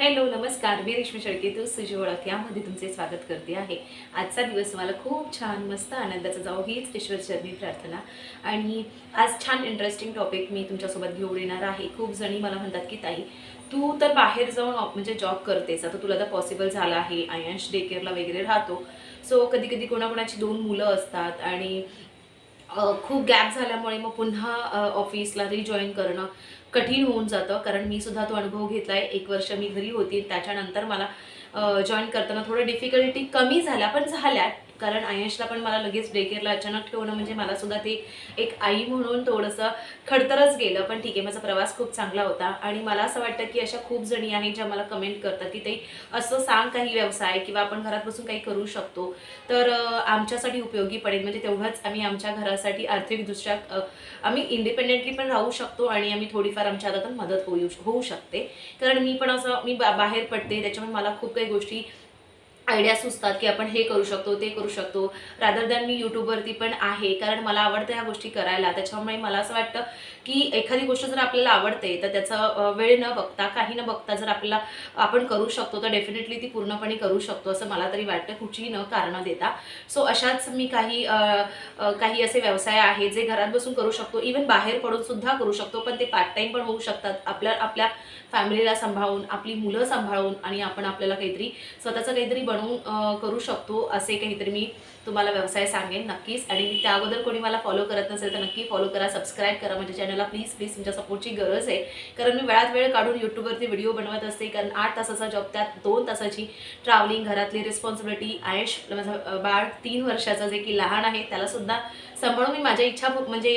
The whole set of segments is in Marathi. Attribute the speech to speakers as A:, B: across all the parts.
A: हॅलो नमस्कार. मी रेश्मी शेळकेतू सुजी ओळख. यामध्ये तुमचे स्वागत करते आहे. आजचा दिवस मला खूप छान मस्त आनंदाचा जाऊ हीच ईश्वरचरणी प्रार्थना. आणि आज छान इंटरेस्टिंग टॉपिक मी तुमच्यासोबत घेऊन येणार आहे. खूप जणी मला म्हणतात की ताई तू तर बाहेर जाऊन म्हणजे जॉब करतेस. आता तुला तर पॉसिबल झालं आहे. आयंश डे केअरला वगैरे राहतो. सो कधी कधी कोणाकोणाची दोन मुलं असतात. आणि खूप गॅप झाल्यामुळे मग पुन्हा ऑफिसला रिजॉईन करणं कठीण होऊन जातं. कारण मी सुद्धा तो अनुभव घेतला आहे एक वर्ष मी घरी होती. त्याच्यानंतर मला जॉईन करताना थोडं डिफिकल्टी कमी झाल्या. पण झाल्या कारण आयशला पण मला लगेच डे केअरला अचानक ठेवणं म्हणजे मला सुद्धा ते एक आई म्हणून थोडंसं खडतरच गेलं. पण ठीक आहे माझा प्रवास खूप चांगला होता. आणि मला असं वाटतं की अशा खूप जणी आहेत ज्या मला कमेंट करतात की ते असं सांग काही व्यवसाय किंवा आपण घरात बसून काही करू शकतो. तर आमच्यासाठी उपयोगी पडेल. म्हणजे तेवढंच आम्ही आमच्या घरासाठी आर्थिकदृष्ट्या आम्ही इंडिपेंडेंटली पण राहू शकतो आणि आम्ही थोडीफार आमच्या हातातून मदत होऊ होऊ शकते. कारण मी पण असं मी बा- बाहेर पडते. त्याच्यामुळे मला खूप काही गोष्टी आयडिया सुचतात की आपण हे करू शकतो ते करू शकतो. रादर दॅन मी यूट्यूबवरती पण आहे कारण मला आवडतं ह्या गोष्टी करायला. त्याच्यामुळे मला असं वाटतं की एखादी गोष्ट जर आपल्याला आवडते तर त्याचा वेळ न बघता काही न बघता जर आपल्याला आपण करू शकतो तर डेफिनेटली ती पूर्णपणे करू शकतो असं मला तरी वाटतं. कुठलीही न कारणं देता. सो अशाच मी काही काही असे व्यवसाय आहेत जे घरात बसून करू शकतो. इवन बाहेर पडून सुद्धा करू शकतो पण ते पार्ट टाइम पण होऊ शकतात. आपल्या आपल्या फॅमिलीला सांभाळून आपली मुलं सांभाळून आणि आपण आपल्याला काहीतरी स्वतःचं काहीतरी बनवून करून करू शकतो असे काहीतरी मी तुम्हाला व्यवसाय सांगेन नक्कीच. आणि त्या अगोदर कोणी मला फॉलो करत नसेल तर नक्की फॉलो करा सबस्क्राईब करा माझ्या चॅनलला प्लीज प्लीज तुमच्या सपोर्टची गरज आहे. कारण मी वेळात वेळ काढून यूट्यूबवरती व्हिडिओ बनवत असते. कारण आठ तासाचा जॉब त्यात दोन तासाची ट्रॅव्हलिंग घरातली रिस्पॉन्सिबिलिटी आयुष माझं बाळ तीन वर्षाचं जे की लहान आहे त्यालासुद्धा सांभाळून मी माझ्या इच्छा म्हणजे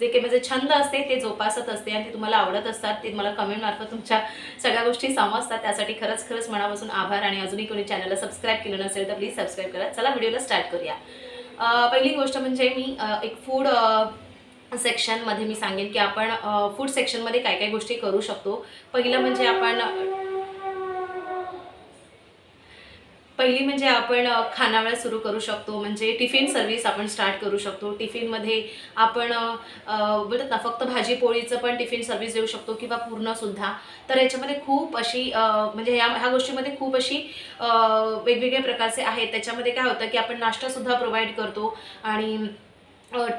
A: जे काही माझे छंद असते ते जोपासत असते आणि ते तुम्हाला आवडत असतात. ते मला कमेंटमार्फत तुमच्या सगळ्या गोष्टी समजतात. त्यासाठी खरंच खरंच मनापासून आभार आणि अजूनही कोणी चॅनलला सबस्क्राईब केलं नसेल तर प्लीज सबस्क्राईब करा. चला व्हिडिओला स्टार्ट करूया. पहिली गोष्ट म्हणजे मी एक फूड सेक्शनमध्ये मी सांगेन की आपण फूड सेक्शनमध्ये काय काय गोष्टी करू शकतो. पहिलं म्हणजे आपण पहिली म्हणजे आपण खानावळ सुरू करू शकतो म्हणजे टिफिन सर्व्हिस आपण स्टार्ट करू शकतो. टिफिनमध्ये आपण बोलतात ना फक्त भाजी पोळीचं पण टिफिन सर्व्हिस देऊ शकतो किंवा पूर्णसुद्धा तर याच्यामध्ये खूप अशी म्हणजे ह्या ह्या गोष्टीमध्ये खूप अशी अ, वेगवेगळे प्रकारचे आहेत. त्याच्यामध्ये काय होतं की आपण नाश्तासुद्धा प्रोव्हाइड करतो आणि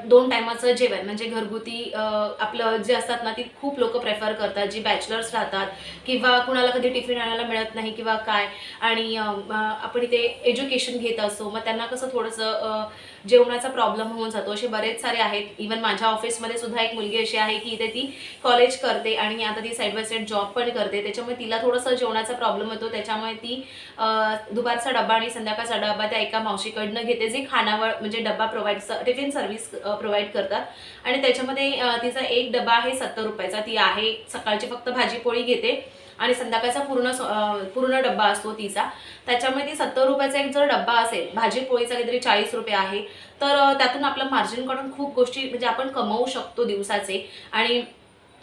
A: दोन टायमाचं जेवण म्हणजे घरगुती आपलं जे असतात ना ती खूप लोक प्रेफर करतात जी बॅचलर्स राहतात किंवा कुणाला कधी टिफिन आणायला मिळत नाही किंवा काय. आणि आपण इथे एज्युकेशन घेत असतो मग त्यांना कसं थोडंसं जेवणाचा प्रॉब्लेम होऊन जातो. असे बरेच सारे आहेत. इवन माझ्या ऑफिसमध्ये सुद्धा एक मुलगी अशी आहे की इथे ती कॉलेज करते आणि आता ती साईड बाय साईड जॉब पण करते. त्याच्यामुळे तिला थोडंसं जेवणाचा प्रॉब्लेम होतो. त्याच्यामुळे ती दुपारचा डबा आणि संध्याकाळचा डबा त्या एका मावशीकडनं घेते. जे खानावळ म्हणजे डबा प्रोव्हाइड टिफिन सर्व्हिस प्रोव्हाइड करतात. आणि त्याच्यामध्ये तिचा एक डबा आहे सत्तर रुपयाचा. ती आहे सकाळची फक्त भाजी पोळी घेते. आणि संध्याकाळचा पूर्ण पूर्ण डब्बा असतो तिचा. त्याच्यामुळे ती सत्तर रुपयाचा एक जर डब्बा असेल भाजी पोळीचा काहीतरी चाळीस रुपये आहे तर त्यातून आपलं मार्जिन काढून खूप गोष्टी म्हणजे आपण कमवू शकतो दिवसाचे. आणि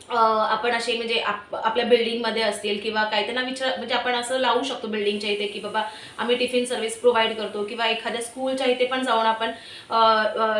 A: आपण असे म्हणजे आप आपल्या बिल्डिंगमध्ये असतील किंवा काय त्यांना विचार म्हणजे आपण असं लावू शकतो बिल्डिंगच्या इथे की बाबा आम्ही टिफिन सर्व्हिस प्रोव्हाइड करतो किंवा एखाद्या स्कूलच्या इथे पण जाऊन आपण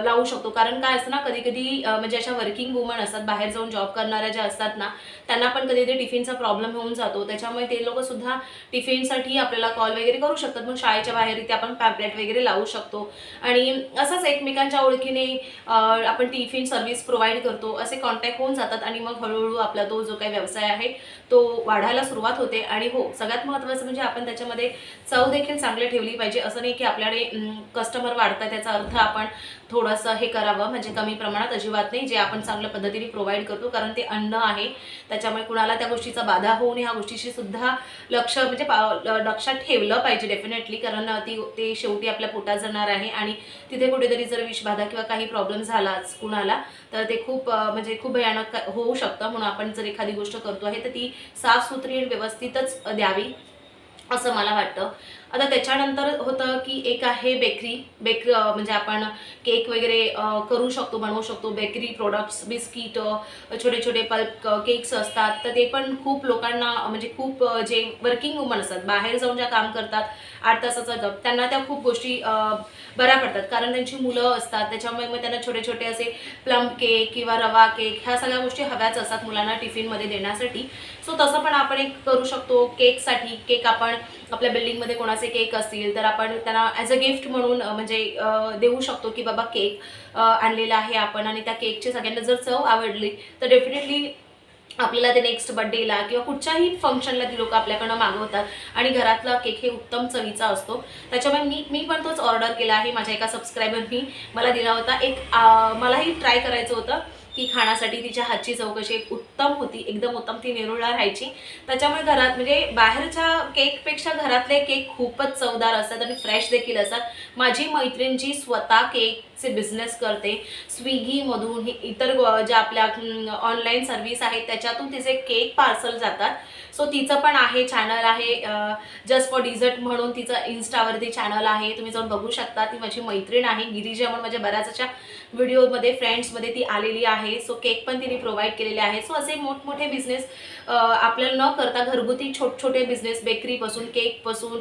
A: लावू शकतो. कारण काय असतं ना कधी कधी म्हणजे अशा वर्किंग वुमन असतात बाहेर जाऊन जॉब करणाऱ्या ज्या असतात ना त्यांना पण कधी कधी टिफिनचा प्रॉब्लेम होऊन जातो. त्याच्यामुळे ते लोक सुद्धा टिफिनसाठी आपल्याला कॉल वगैरे करू शकतात. मग शाळेच्या बाहेर इथे आपण पॅम्पलेट वगैरे लावू शकतो. आणि असंच एकमेकांच्या ओळखीने आपण टिफिन सर्व्हिस प्रोव्हाइड करतो. असे कॉन्टॅक्ट होऊन जातात आणि मग हळूहळू आपला तो जो काही व्यवसाय आहे तो वाढायला सुरुवात होते. आणि हो सगळ्यात महत्त्वाचं म्हणजे आपण त्याच्यामध्ये चव देखील चांगली ठेवली पाहिजे. असं नाही की आपल्याकडे कस्टमर वाढतात त्याचा अर्थ आपण थोडंसं हे करावं म्हणजे कमी प्रमाणात अजिबात नाही जे आपण चांगल्या पद्धतीने प्रोव्हाइड करतो कारण ते अन्न आहे. त्याच्यामुळे कुणाला त्या गोष्टीचा बाधा होऊ नये ह्या गोष्टीशी सुद्धा लक्ष म्हणजे पा- ल- लक्षात ठेवलं पाहिजे डेफिनेटली कारण ती ते शेवटी आपल्या पोटात जाणार आहे आणि तिथे कुठेतरी जर विषबाधा किंवा काही प्रॉब्लेम झालाच कुणाला तर ते खूप म्हणजे खूप भयानक होऊ शकतं. म्हणून आपण जर एखादी गोष्ट करतो आहे तर ती साफसुथरी आणि व्यवस्थितच द्यावी असं मला वाटतं. आता त्याच्यानंतर होतं की एक आहे बेकरी. बेक म्हणजे आपण केक वगैरे करू शकतो बनवू शकतो. बेकरी प्रोडक्ट्स बिस्किट छोटे छोटे पल्प केक्स असतात. तर ते पण खूप लोकांना म्हणजे खूप जे वर्किंग वुमन असतात बाहेर जाऊन ज्या काम करतात आठ तासाचा जॉब त्यांना त्या खूप गोष्टी बऱ्या पडतात. कारण त्यांची मुलं असतात. त्याच्यामुळे मग त्यांना छोटे छोटे असे प्लम केक किंवा रवा केक ह्या सगळ्या गोष्टी हव्याच असतात मुलांना टिफिनमध्ये देण्यासाठी. सो तसं पण आपण एक करू शकतो. केकसाठी केक आपण आपल्या बिल्डिंगमध्ये कोणाचे केक असतील तर आपण त्यांना ॲज अ गिफ्ट म्हणून म्हणजे देऊ शकतो की बाबा केक आणलेला आहे आपण आणि त्या केकची सगळ्यांना जर चव आवडली तर डेफिनेटली आपल्याला ते नेक्स्ट बड्डेला किंवा कुठच्याही फंक्शनला ती लोक आपल्याकडनं मागवतात. आणि घरातला केक हे उत्तम चवीचा असतो. त्याच्यामुळे मी मी पण तोच ऑर्डर केला आहे माझ्या एका सबस्क्रायबरनी मला दिला होता. एक मलाही ट्राय करायचं होतं. की खाण्यासाठी तिच्या हातची चौकशी एक उत्तम होती एकदम उत्तम ती निरुळा राहायची. त्याच्यामुळे घरात म्हणजे बाहेरच्या केकपेक्षा घरातले केक खूपच चवदार असतात आणि फ्रेश देखील असतात. माझी मैत्रीण जी स्वतः केक केकचे बिझनेस करते. स्विगीमधून हे इतर ज्या आपल्या ऑनलाईन सर्व्हिस आहेत त्याच्यातून तिचे केक पार्सल जातात. सो तिचं पण आहे चॅनल आहे जस्ट फॉर डिझर्ट म्हणून तिचं इन्स्टावरती चॅनल आहे. तुम्ही जाऊन बघू शकता ती माझी मैत्रीण आहे गिरिजा म्हणून माझ्या बऱ्याच अशा व्हिडिओमध्ये फ्रेंड्समध्ये ती आलेली आहे. सो केक पण तिने प्रोव्हाइड केलेले आहे. सो असे मोठमोठे बिझनेस आपल्याला न करता घरगुती छोट छोटे बिझनेस बेकरीपासून केकपासून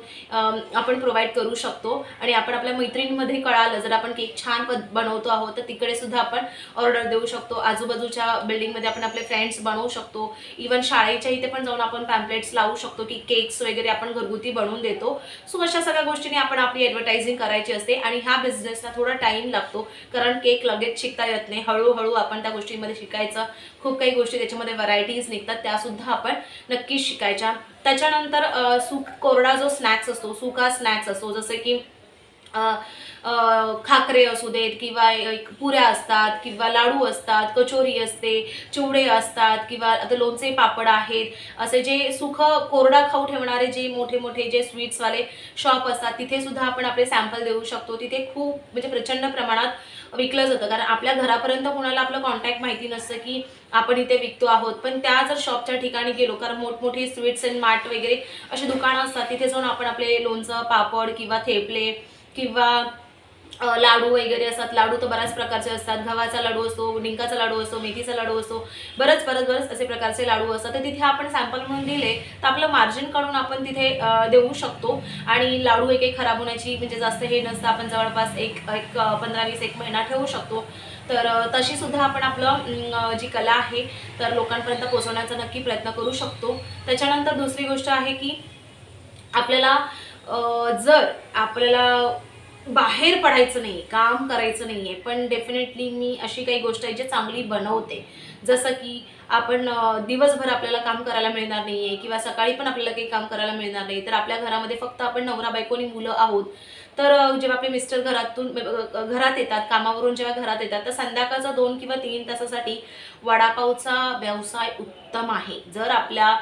A: आपण प्रोव्हाइड करू शकतो. आणि आपण आपल्या मैत्रिणीमध्ये कळालं जर आपण केक छान बनवतो आहोत तर तिकडे सुद्धा आपण ऑर्डर देऊ शकतो. आजूबाजूच्या बिल्डिंगमध्ये आपण आपले फ्रेंड्स बनवू शकतो. इवन शाळेच्या इथे पण जाऊन आपण पॅम्पलेट्स लावू शकतो की केक्स वगैरे आपण घरगुती बनवून देतो. सो अशा सगळ्या गोष्टींनी आपण आपली ॲडव्हर्टायझिंग करायची असते आणि ह्या बिझनेसला थोडा टाईम लागतो. कारण केक लगेच शिकता येत नाही. हळूहळू आपण त्या गोष्टींमध्ये शिकायचं. खूप काही गोष्टी त्याच्यामध्ये व्हरायटीज निघतात त्यासुद्धा आपण नक्कीच शिकायच्या. त्याच्यानंतर सुक कोरडा जो स्नॅक्स असतो सुका स्नॅक्स असतो. जसं की खाकरे असू देत किंवा पुऱ्या असतात किंवा लाडू असतात कचोरी असते चिवडे असतात किंवा आता लोणचे पापड आहेत असे जे सुख कोरडा खाऊ ठेवणारे जे मोठे मोठे जे स्वीट्सवाले शॉप असतात तिथे सुद्धा आपण आपले सॅम्पल देऊ शकतो. तिथे खूप म्हणजे प्रचंड प्रमाणात विकलं जातं. कारण आपल्या घरापर्यंत कोणाला आपलं कॉन्टॅक्ट माहिती नसतं की आपण इथे विकतो आहोत. पण त्या जर शॉपच्या ठिकाणी गेलो कारण मोठमोठी स्वीट्स अँड मार्ट वगैरे अशी दुकानं असतात तिथे जाऊन आपण आपले लोणचं पापड किंवा थेपले किंवा लाडू वगैरे असतात. लाडू तर बऱ्याच प्रकारचे असतात. गव्हाचा लाडू असतो डिंकाचा लाडू असतो मेथीचा लाडू असतो. बरंच बरंच बरंच असे प्रकारचे लाडू असतात. तर तिथे आपण सॅम्पल म्हणून दिले तर आपलं मार्जिन काढून आपण तिथे देऊ शकतो. आणि लाडू एक एक खराब होण्याची म्हणजे जास्त हे नसतं. आपण जवळपास एक एक पंधरा वीस एक महिना ठेवू शकतो. तर तशीसुद्धा तशी सुद्धा आपण आपलं जी कला आहे तर लोकांपर्यंत पोहोचवण्याचा नक्की प्रयत्न करू शकतो. त्याच्यानंतर दुसरी गोष्ट आहे की आपल्याला जर आपल्याला बाहेर पडायचं नाही काम करायचं नाही आहे पण डेफिनेटली मी अशी काही गोष्ट आहे जी चांगली बनवते. जसं की आपण दिवसभर आपल्याला काम करायला मिळणार नाही आहे किंवा सकाळी पण आपल्याला काही काम करायला मिळणार नाही तर आपल्या घरामध्ये फक्त आपण नवरा बायकोनी मुलं आहोत. तर जेव्हा आपले मिस्टर घरातून घरात येतात कामावरून जेव्हा घरात येतात तर संध्याकाळचा दोन किंवा तीन तासासाठी वडापावचा व्यवसाय उत्तम आहे. जर आपल्या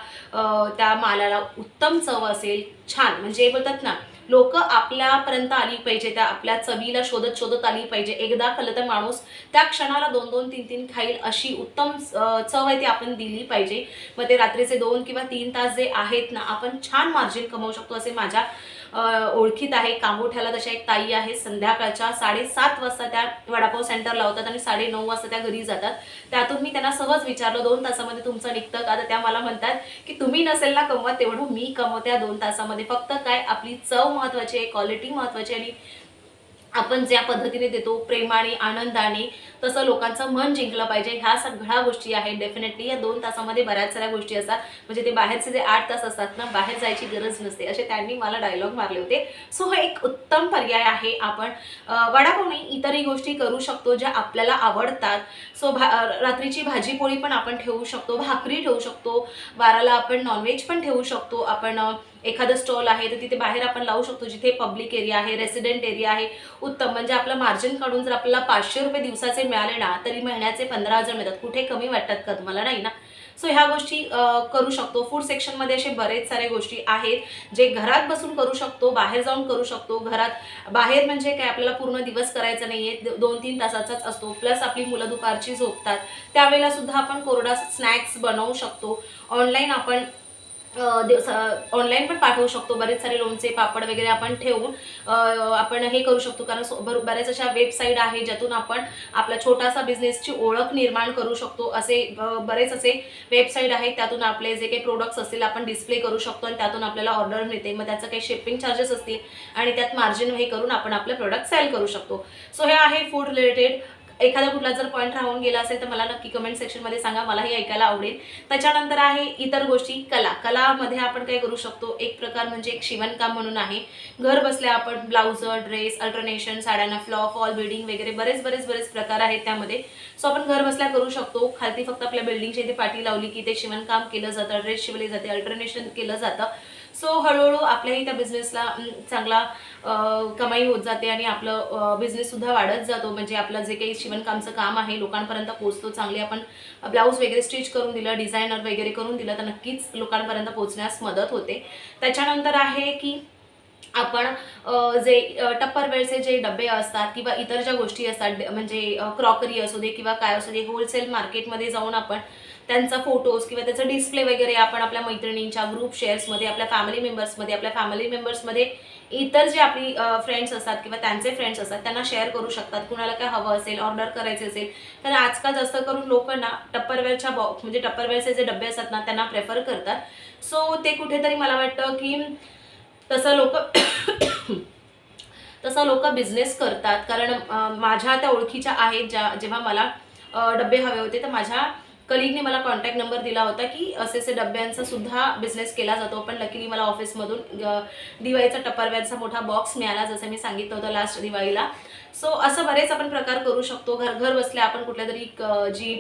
A: त्या मालाला उत्तम चव असेल छान. म्हणजे बोलतात ना लोक आपल्यापर्यंत आली पाहिजे त्या आपल्या चवीला शोधत शोधत आली पाहिजे. एकदा खाल्लं तर माणूस त्या क्षणाला दोन दोन तीन तीन खाईल अशी उत्तम चव आहे ती आपण दिली पाहिजे. मग ते रात्रीचे दोन किंवा तीन तास जे आहेत ना आपण छान मार्जिन कमवू शकतो असे माझ्या ओळखीत आहे. कामोठ्याला तशा एक ताई आहे संध्याकाळच्या साडेसात वाजता त्या वडापाव सेंटर लावतात आणि साडे नऊ वाजता त्या घरी जातात. त्यातून मी त्यांना सहज विचारलं दोन तासामध्ये तुमचं निघतं का? तर त्या मला म्हणतात की तुम्ही नसेल ना कमवत तेवढं मी कमवते या दोन तासामध्ये. फक्त काय आपली चव महत्वाची आहे क्वालिटी महत्वाची आणि आपण ज्या पद्धतीने देतो प्रेमाने आनंदाने तसं लोकांचं मन जिंकलं पाहिजे. ह्या सगळ्या गोष्टी आहेत. डेफिनेटली या दोन तासामध्ये बऱ्याच साऱ्या गोष्टी असतात म्हणजे ते बाहेरचे जे आठ तास असतात ना बाहेर जायची गरज नसते. असे त्यांनी मला डायलॉग मारले होते. सो हा एक उत्तम पर्याय आहे आपण अं, इतरही गोष्टी करू शकतो ज्या आपल्याला आवडतात. सो भा रात्रीची भाजी पोळी पण आपण ठेवू शकतो भाकरी ठेवू शकतो वाराला आपण नॉनव्हेज पण ठेवू शकतो. आपण एखादं स्टॉल आहे तर तिथे बाहेर आपण लावू शकतो जिथे पब्लिक एरिया आहे रेसिडेंट एरिया आहे उत्तम. म्हणजे आपलं मार्जिन काढून जर आपल्याला पाचशे रुपये दिवसाचे मिळाले ना तरी महिन्याचे पंधरा हजार मिळतात. कुठे कमी वाटतात का तुम्हाला नाही ना? सो ह्या गोष्टी करू शकतो. फूड सेक्शनमध्ये असे बरेच सारे गोष्टी आहेत जे घरात बसून करू शकतो बाहेर जाऊन करू शकतो. घरात बाहेर म्हणजे काय आपल्याला पूर्ण दिवस करायचा नाही आहे दोन तीन तासाचाच असतो. प्लस आपली मुलं दुपारची झोपतात. त्यावेळेला सुद्धा आपण कोरडा स्नॅक्स बनवू शकतो. ऑनलाईन आपण ऑनलाईन पण पाठवू शकतो. बरेच सारे लोणचे पापड वगैरे आपण ठेवून आपण हे करू शकतो. कारण सो- बऱ्याच अशा वेबसाईट आहे ज्यातून आपण आपला छोटासा बिझनेसची ओळख निर्माण करू शकतो. असे बरेच असे वेबसाईट आहेत. त्यातून आपले जे काही प्रोडक्ट्स असतील आपण डिस्प्ले करू शकतो आणि त्यातून आपल्याला ऑर्डर मिळते. मग त्याचं काही शिपिंग चार्जेस असतील आणि त्यात मार्जिन हे करून आपण आपलं प्रोडक्ट सेल करू शकतो. सो हे आहे फूड रिलेटेड एखादा कुठला जर पॉईंट राहून गेला असेल तर मला नक्की कमेंट सेक्शनमध्ये सांगा. मलाही ऐकायला आवडेल. त्याच्यानंतर आहे इतर गोष्टी. कला. कलामध्ये आपण काय करू शकतो? एक प्रकार म्हणजे एक शिवणकाम म्हणून आहे. घर बसल्या आपण ब्लाउज ड्रेस अल्टरनेशन साड्यांना फ्लॉ फॉल बिल्डिंग वगैरे बरेच बरेच बरेच प्रकार आहेत त्यामध्ये. सो आपण घर बसल्या करू शकतो. खालती फक्त आपल्या बिल्डिंगच्या इथे पाठी लावली की ते शिवणकाम केलं जातं ड्रेस शिवले जाते अल्टरनेशन केलं जातं. सो हळूहळू आपल्याही त्या बिझनेसला चांगला कमाई होत जाते आणि आपलं बिझनेस सुद्धा वाढत जातो. म्हणजे आपलं जे काही शिवणकामचं काम आहे लोकांपर्यंत पोचतो चांगले आपण ब्लाऊज वगैरे स्टिच करून दिलं डिझायनर वगैरे करून दिलं तर नक्कीच लोकांपर्यंत पोचण्यास मदत होते. त्याच्यानंतर आहे की आपण जे अ, टप्परवेअरचे जे डबे असतात किंवा इतर ज्या गोष्टी असतात म्हणजे क्रॉकरी असू दे किंवा काय असू दे होलसेल मार्केटमध्ये जाऊन आपण त्यांचा फोटोज किंवा त्याचं डिस्प्ले वगैरे आपण आपल्या मैत्रिणींच्या ग्रुप शेअर्समध्ये आपल्या फॅमिली मेंबर्समध्ये आपल्या फॅमिली मेंबर्समध्ये इतर जे आपली फ्रेंड्स असतात किंवा त्यांचे फ्रेंड्स असतात त्यांना शेअर करू शकतात. कुणाला काय हवं असेल ऑर्डर करायचे असेल. तर आजकाल जास्त करून लोक ना टप्परवेअरच्या बॉक्स म्हणजे टप्परवेअरचे जे डबे असतात ना त्यांना प्रेफर करतात. सो ते कुठेतरी मला वाटतं की तसं लोक तसं लोक बिझनेस करतात. कारण माझ्या त्या ओळखीच्या आहेत ज्या जेव्हा मला डबे हवे होते तर माझ्या कलिगने मला कॉन्टॅक्ट नंबर दिला होता की असे असे डब्यांचा सुद्धा बिझनेस केला जातो. पण लकीली मला ऑफिसमधून दिवाळीचा टप्परवेअरचा मोठा बॉक्स मिळाला जसं मी सांगितलं होतं लास्ट दिवाळीला. सो असं बरेच आपण प्रकार करू शकतो. घर घर बसल्या आपण कुठल्या तरी जी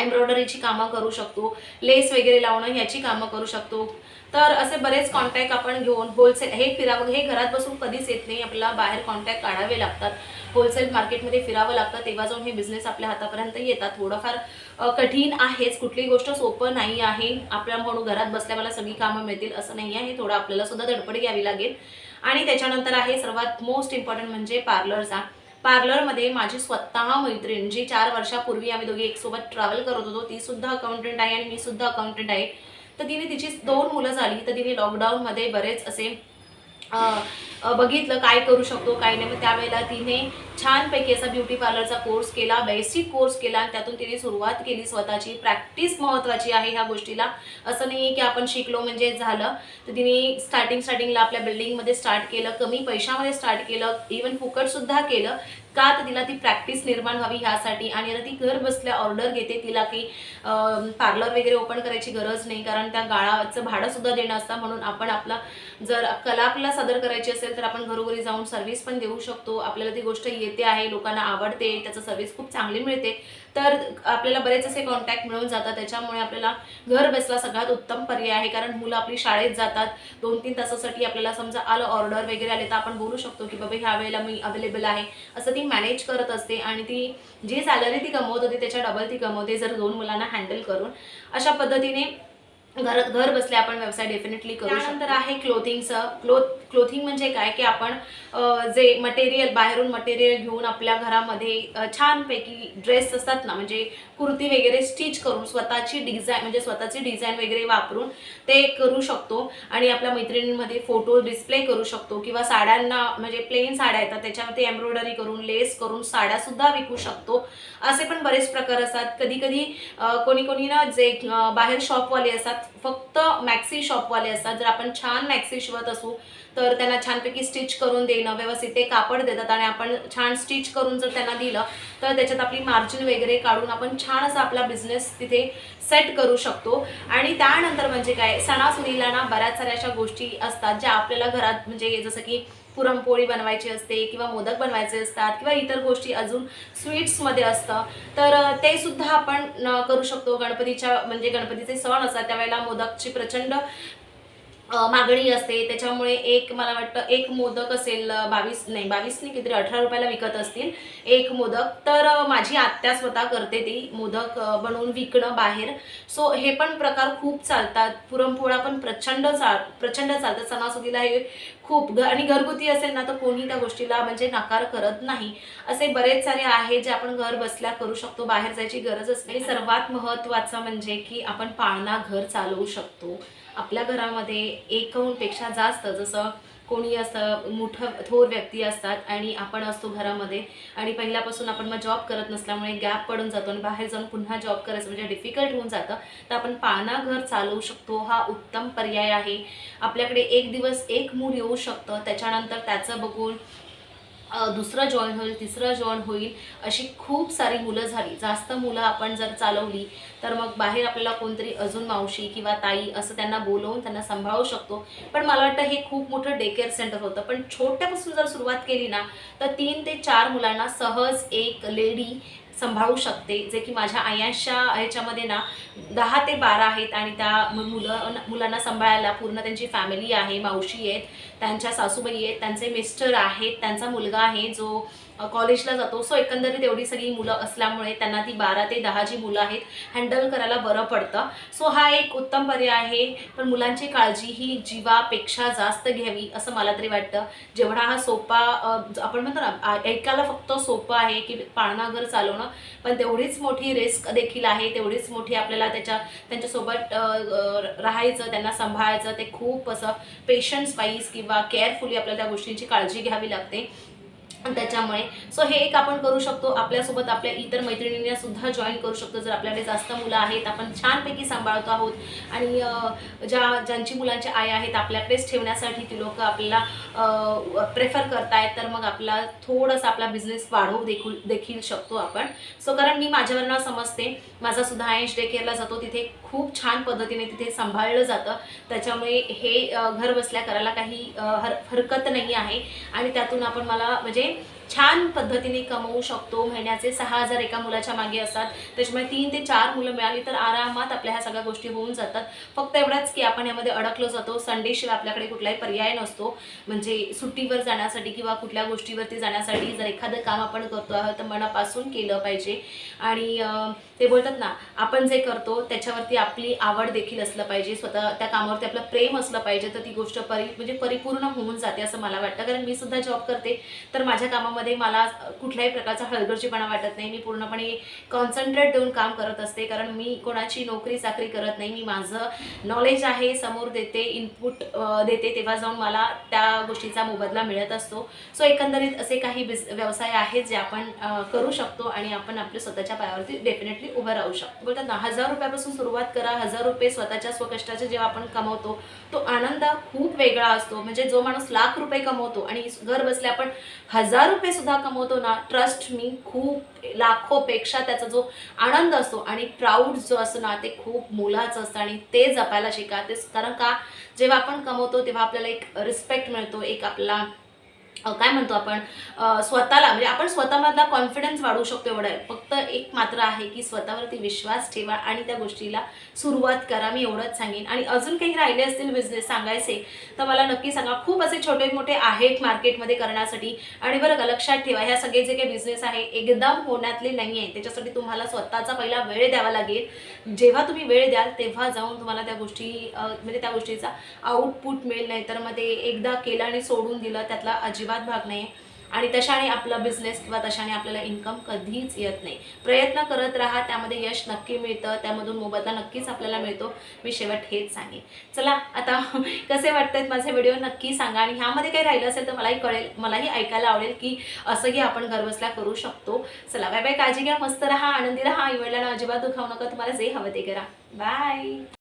A: एम्ब्रॉयडरीची कामं करू शकतो लेस वगैरे लावणं ह्याची कामं करू शकतो. तर असे बरेच कॉन्टॅक्ट आपण घेऊन होलसेल हे फिरावं हे घरात बसून कधीच येत नाही आपल्याला बाहेर कॉन्टॅक्ट काढावे लागतात. होलसेल मार्केटमध्ये फिरावं लागतं तेव्हा जाऊन हे बिझनेस आपल्या हातापर्यंत येतात. थोडंफार कठीण आहेच कुठली गोष्ट सोपं नाही आहे. आपल्या म्हणून घरात बसल्या मला सगळी कामं मिळतील असं नाही आहे. थोडं आपल्याला सुद्धा धडपड घ्यावी लागेल. आणि त्याच्यानंतर आहे सर्वात मोस्ट इम्पॉर्टंट म्हणजे पार्लरचा पार्लरमध्ये माझी स्वतः मैत्रीण जी चार वर्षापूर्वी आम्ही दोघी एकसोबत ट्रॅव्हल करत होतो ती सुद्धा अकाउंटंट आहे आणि मी सुद्धा अकाउंटंट आहे. तर तिने तिची दोन मुलं झाली तर तिने लॉकडाऊनमध्ये बरेच असे बघितलं काय करू शकतो काय नाही. मग त्यावेळेला तिने छानपैकी असा ब्युटी पार्लरचा कोर्स केला बेसिक कोर्स केला आणि त्यातून तिने सुरुवात केली स्वतःची. प्रॅक्टिस महत्त्वाची आहे ह्या गोष्टीला. असं नाही की आपण शिकलो म्हणजे झालं. तर तिने स्टार्टिंग स्टार्टिंगला आपल्या बिल्डिंगमध्ये स्टार्ट केलं कमी पैशामध्ये स्टार्ट केलं इवन फुकटसुद्धा केलं. का तर तिला ती प्रॅक्टिस निर्माण व्हावी ह्यासाठी. आणि आता ती घर बसल्या ऑर्डर घेते तिला काही पार्लर वगैरे ओपन करायची गरज नाही. कारण त्या गाळाचं भाडंसुद्धा देणं असतं. म्हणून आपण आपला जर कला आपल्याला सादर करायची असेल तर आपण घरोघरी जाऊन सर्व्हिस पण देऊ शकतो. आपल्याला ती गोष्ट येते आहे. लोकांना आवडते. त्याचं सर्व्हिस खूप चांगली मिळते. तर आपल्याला बरेच असे कॉन्टॅक्ट मिळून जातात. त्याच्यामुळे आपल्याला घर बसला सगळ्यात उत्तम पर्याय आहे. कारण मुलं आपली शाळेत जातात. दोन तीन तासासाठी आपल्याला समजा आलं ऑर्डर वगैरे आले तर आपण बोलू शकतो की बाबा ह्या वेळेला मी अवेलेबल आहे. असं ती मॅनेज करत असते आणि ती जी सॅलरी ती कमवत होती त्याच्या डबल ती कमवते जर दोन मुलांना हँडल करून. अशा पद्धतीने घरात घर बसल्या आपण व्यवसाय डेफिनेटली करू त्यानंतर आहे क्लोथिंगचं क्लोथ क्लोथिंग म्हणजे काय? की आपण जे मटेरियल बाहेरून मटेरियल घेऊन आपल्या घरामध्ये छानपैकी ड्रेस असतात ना म्हणजे कुर्ती वगैरे स्टिच करून स्वतःची डिझाईन म्हणजे स्वतःची डिझाईन वगैरे वापरून ते करू शकतो. आणि आपल्या मैत्रिणींमध्ये फोटो डिस्प्ले करू शकतो किंवा साड्यांना म्हणजे प्लेन साड्या येतात त्याच्यावरती एम्ब्रॉयडरी करून लेस करून साड्यासुद्धा विकू शकतो. असे पण बरेच प्रकार असतात. कधी कधी कोणी कोणी ना जे बाहेर शॉपवाले असतात फक्त मॅक्सी शॉपवाले असतात. जर आपण छान मॅक्सी शिवत असू तर त्यांना छानपैकी स्टिच करून देणं व्यवस्थित ते कापड देतात आणि आपण छान स्टिच करून जर त्यांना दिलं तर त्याच्यात आपली मार्जिन वगैरे काढून आपण छान असा आपला बिझनेस तिथे सेट करू शकतो. आणि त्यानंतर म्हणजे काय सणासुदीला ना बऱ्याच साऱ्या अशा गोष्टी असतात ज्या आपल्याला घरात म्हणजे जसं की पुरणपोळी बनवायची असते किंवा मोदक बनवायचे असतात किंवा इतर गोष्टी अजून स्वीट्समध्ये असतं. तर ते सुद्धा आपण करू शकतो. गणपतीच्या म्हणजे गणपतीचे सण असतात त्यावेळेला मोदकची प्रचंड मागणी असते. त्याच्यामुळे एक मला वाटतं एक मोदक असेल बावीस नाही बावीस नाही किती अठरा रुपयाला विकत असतील एक मोदक. तर माझी आत्या स्वतः करते ती मोदक बनवून विकणं बाहेर. सो हे पण प्रकार खूप चालतात. पुरणपोळा पण प्रचंड चाल प्रचंड चालतात. सणासुदीला हे खूप आणि घरगुती असेल ना तर कोणी त्या गोष्टीला म्हणजे नकार करत नाही. असे बरेच सारे आहे जे आपण घर बसल्या करू शकतो बाहेर जायची गरजच नाही सर्वात महत्त्वाचं म्हणजे की आपण पाळणा घर चालवू शकतो. आपल्या घरामध्ये एकहूनपेक्षा जास्त जसं कोणी असं मोठं थोर व्यक्ती असतात आणि आपण असतो घरामध्ये आणि पहिल्यापासून आपण मग जॉब करत नसल्यामुळे गॅप पडून जातो आणि बाहेर जाऊन पुन्हा जॉब करायचं म्हणजे डिफिकल्ट होऊन जातं. तर आपण पाना घर चालवू शकतो. हा उत्तम पर्याय आहे. आपल्याकडे एक दिवस एक मूल येऊ शकतं. त्याच्यानंतर त्याचं बघून दुसरं जॉईन होईल तिसरं जॉईन होईल अशी खूप सारी मुलं झाली. जास्त मुलं आपण जर चालवली तर मग बाहेर आपल्याला कोणतरी अजून मावशी किंवा ताई असं त्यांना बोलवून त्यांना सांभाळू शकतो. पण मला वाटतं हे खूप मोठं डे केअर सेंटर होतं. पण छोट्यापासून जर सुरुवात केली ना तर तीन ते चार मुलांना सहज एक लेडी सांभाळू शकते. जे की माझ्या आयांच्या ह्याच्यामध्ये ना दहा ते बारा आहेत आणि त्या मुलं मुलांना सांभाळायला पूर्ण त्यांची फॅमिली आहे मावशी आहेत त्यांच्या सासूबाई आहेत त्यांचे मिस्टर आहेत त्यांचा मुलगा आहे जो कॉलेजला जातो. सो एकंदरीत एवढी सगळी मुलं असल्यामुळे त्यांना ती बारा ते दहा जी मुलं आहेत हँडल करायला बरं पडतं. सो हा एक उत्तम पर्याय आहे. पण मुलांची काळजी ही जीवापेक्षा जास्त घ्यावी असं मला तरी वाटतं. जेवढा हा सोपा आपण म्हणतो ना ऐकायला फक्त सोपं आहे की पाळणाघर चालवणं पण तेवढीच मोठी रिस्क देखील आहे. तेवढीच मोठी आपल्याला त्याच्या त्यांच्यासोबत राहायचं त्यांना सांभाळायचं ते खूप असं पेशन्स वाईज किंवा केअरफुली आपल्याला त्या गोष्टींची काळजी घ्यावी लागते. त्याच्यामुळे. सो हे एक आपण करू शकतो. आपल्यासोबत आपल्या इतर मैत्रिणींना सुद्धा जॉईन करू शकतो. जर आपल्याकडे जास्त मुलं आहेत आपण छानपैकी सांभाळतो आहोत. आणि ज्या ज्यांची मुलांची आई आहेत आपल्याकडेच ठेवण्यासाठी ती लोक आपल्याला प्रेफर करतायत तर मग आपला थोडंसं आपला बिझनेस वाढवू देखील देखील शकतो आपण. सो कारण मी माझ्यावरनं समजते. माझा सुद्धा आयश डे केअरला जातो. तिथे खूप छान पद्धतीने तिथे सांभाळलं जातं. त्याच्यामुळे हे घर बसल्या करायला काही हर हरकत नाही आहे. आणि त्यातून आपण मला म्हणजे छान पद्धतीने कमवू शकतो. महिन्याचे सहा हजार एका मुलाच्या मागे असतात. त्याच्यामुळे तीन ते चार मुलं मिळाली तर आरामात आपल्या ह्या सगळ्या गोष्टी होऊन जातात. फक्त एवढंच की आपण यामध्ये अडकलो जातो. संडेशिवाय आपल्याकडे कुठलाही पर्याय नसतो. म्हणजे सुट्टीवर जाण्यासाठी किंवा कुठल्या गोष्टीवरती जाण्यासाठी जर एखादं काम आपण करतो आहोत तर मनापासून केलं पाहिजे. आणि ते बोलतात ना आपण जे करतो त्याच्यावरती आपली आवड देखील असलं पाहिजे स्वतः त्या कामावरती आपलं प्रेम असलं पाहिजे तर ती गोष्ट परि म्हणजे परिपूर्ण होऊन जाते असं मला वाटतं. कारण मी सुद्धा जॉब करते तर माझ्या कामामध्ये मला कुठल्याही प्रकारचा हळगर्जीपणा वाटत नाही. मी पूर्णपणे कॉन्सन्ट्रेट देऊन काम करत असते कारण मी कोणाची नोकरी चाकरी करत नाही. मी माझं नॉलेज आहे समोर देते इनपुट देते तेव्हा जाऊन मला त्या गोष्टीचा मोबदला मिळत असतो. सो एकंदरीत असे काही बिझ व्यवसाय आहेत जे आपण करू शकतो आणि आपण आपल्या स्वतःच्या पायावरती डेफिनेटली उभं राहू शकतो. बोलतात ना हजार रुपयापासून सुरुवात करा हजार रुपये स्वतःच्या स्वकष्टाचे जेव्हा आपण कमवतो तो आनंद खूप वेगळा असतो. म्हणजे जो माणूस लाख रुपये कमवतो आणि घर बसल्या आपण हजार रुपये सुद्धा कमवतो ना ट्रस्ट मी खूप लाखोपेक्षा त्याचा जो आनंद असतो आणि प्राऊड जो असतो ना ते खूप मोलाचं असतं आणि ते जपायला शिका. ते कारण का जेव्हा आपण कमवतो तेव्हा आपल्याला एक रिस्पेक्ट मिळतो एक आपला काय म्हणतो आपण? स्वतःला म्हणजे आपण स्वतःमधला कॉन्फिडन्स वाढवू शकतो एवढं. आहे फक्त एक मात्र आहे की स्वतःवरती विश्वास ठेवा आणि त्या गोष्टीला सुरुवात करा. मी एवढंच सांगेन. आणि अजून काही राहिले असतील बिझनेस सांगायचे तर मला नक्की सांगा. खूप असे छोटे मोठे आहेत मार्केटमध्ये करण्यासाठी. आणि बरं का लक्षात ठेवा ह्या सगळे जे काही बिझनेस आहे एकदम होण्यातले नाही आहे त्याच्यासाठी तुम्हाला स्वतःचा पहिला वेळ द्यावा लागेल. जेव्हा तुम्ही वेळ द्याल तेव्हा जाऊन तुम्हाला त्या गोष्टी म्हणजे त्या गोष्टीचा आउटपुट मिळेल. नाही तर मग ते एकदा केलं आणि सोडून दिलं त्यातला अजिबात भाग नाही आणि तशाने आपला बिझनेस किंवा तशाने आपल्याला इन्कम कधीच येत नाही. प्रयत्न करत राहा त्यामध्ये यश नक्की मिळतं त्यामधून मोबदला नक्कीच आपल्याला मिळतो. मी शेवट हेच सांगेन. चला आता कसे वाटतात माझे व्हिडिओ नक्की सांगा. आणि ह्यामध्ये काही राहिलं असेल तर मलाही कळेल मलाही ऐकायला आवडेल की असंही आपण घरबसल्या करू शकतो. चला बाय बाय काळजी घ्या मस्त राहा आनंदी राहा. आई वडिलांना अजिबात दुखावू नका. तुम्हाला जे हवं ते करा. बाय